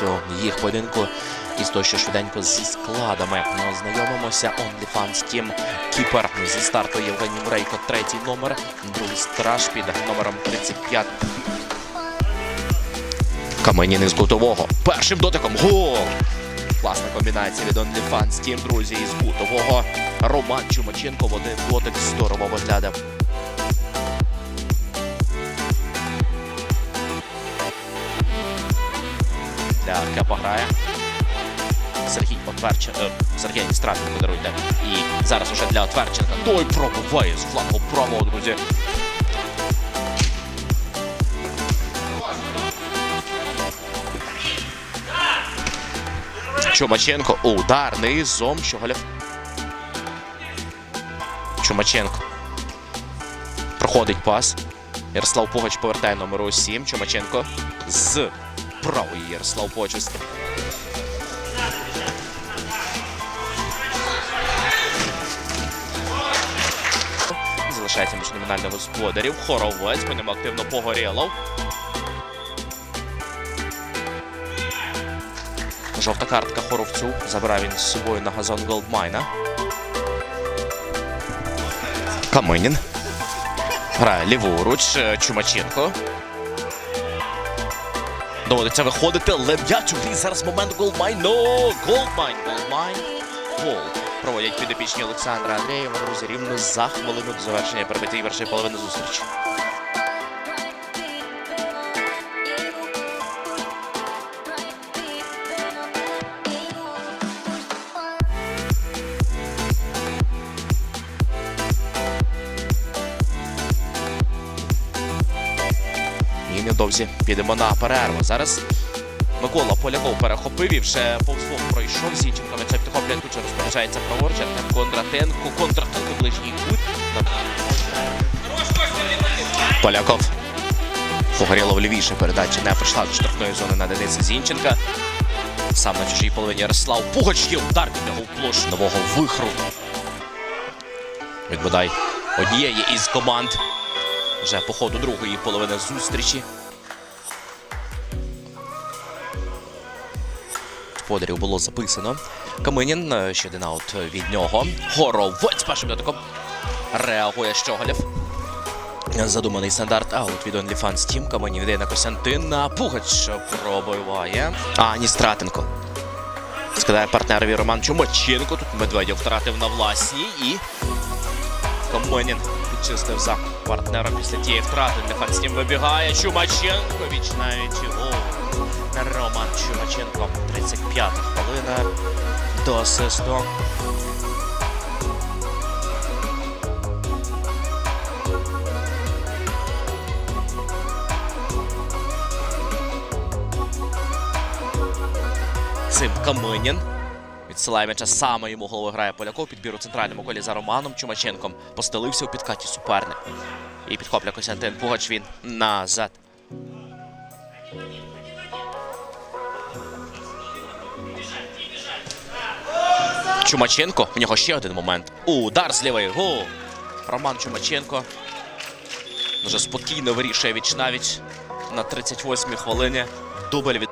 цього їх поєдинку. І з того, що швиденько зі складами ми ознайомимося. Team Кіпер зі старту Євгеній Мурейко, третій номер, другий страж під номером 35. Каменін із кутового. Першим дотиком. Гол! Класна комбінація від OnlyFans Team, друзі, із кутового. Роман Чумаченко в один дотик здорово виглядав. Для грає. Сергій Отверченко. Е, Сергій Стратенко даруйте. І зараз уже для Отверченка. Той пробиває з флангу правого, друзі. Чумаченко. Удар низом. Щоголєв. Чумаченко. Проходить пас. Ярослав Погач повертає номеру 7. Чумаченко з правої Ярослав Погач. Залишається між номінальних господарів. Хоровець, по ньому активно погорілов. Жовта картка Хоровцю. Забирає він з собою на газон Голдмайна. Каминін. Грає ліворуч. е, Чумаченко. Доводиться виходити. Лев'яч у грі. Зараз момент голмайно Ну, Голдмайн. Голмайн. Гол. Проводять підопічні Олександра Андрієва. Друзі, рівно за хвилину до завершення перебитої першої половини зустрічі. І невдовзі підемо на перерву. Зараз Микола Поляков перехопив і вже повзлом пройшов. Зінченко м'яча підхоплює тут же розпоряджається праворуч. Кондратенко. Кондратенко ближній кут. Поляков. Погоріло лівіше передача не прийшла до штрафної зони на Дениса Зінченка. Сам на чужій половині Ярослав Пугач є удар від нього в площу нового вихру. Від бодай однієї із команд вже по ходу другої половини зустрічі. Подарів було записано. Каминін, е, ще один аут від нього. Горовець першим дотиком. Реагує Щоголєв. Задуманий стандарт аут від OnlyFans Team. Каминін йде на Костянтина. Пугач пробиває. А, ні, Стратенко. Скидає партнерові Роман Чумаченко. Тут Медведєв втратив на власній і Каменін підчистив за партнера після тієї втрати. Нехай з ним вибігає Чумаченко. Віч навіть гол. Роман Чумаченко. 35 хвилина до асисту. Цим Каменін. Відсилає м'яча саме йому голови грає Поляков. Підбір у центральному колі за Романом Чумаченком. Постелився у підкаті суперник. І підхопля Костянтин Пугач він назад. Чумаченко. В нього ще один момент. Удар з лівої. Гол. Роман Чумаченко. Дуже спокійно вирішує віч навіть на 38-й хвилині. Дубль від.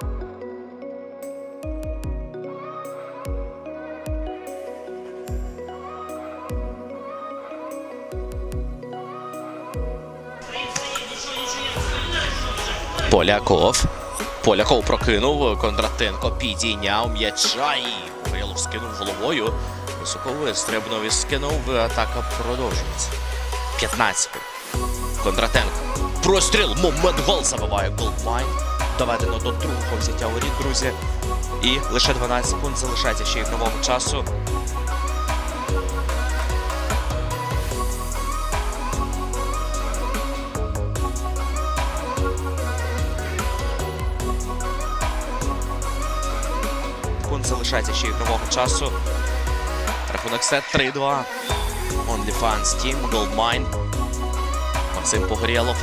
Поляков. Поляков прокинув. Кондратенко підійняв м'яча і Гаврилов скинув головою. Високо вистрибнув і скинув. Атака продовжується. 15. Кондратенко. Простріл. Момент гол забиває Голдмайн. Доведено до другого взяття воріт, друзі. І лише 12 секунд залишається ще ігрового часу. Секунд залишається ще ігрового часу. Рахунок сет 3-2. OnlyFans Team, Goldmine. Максим Погорєлов.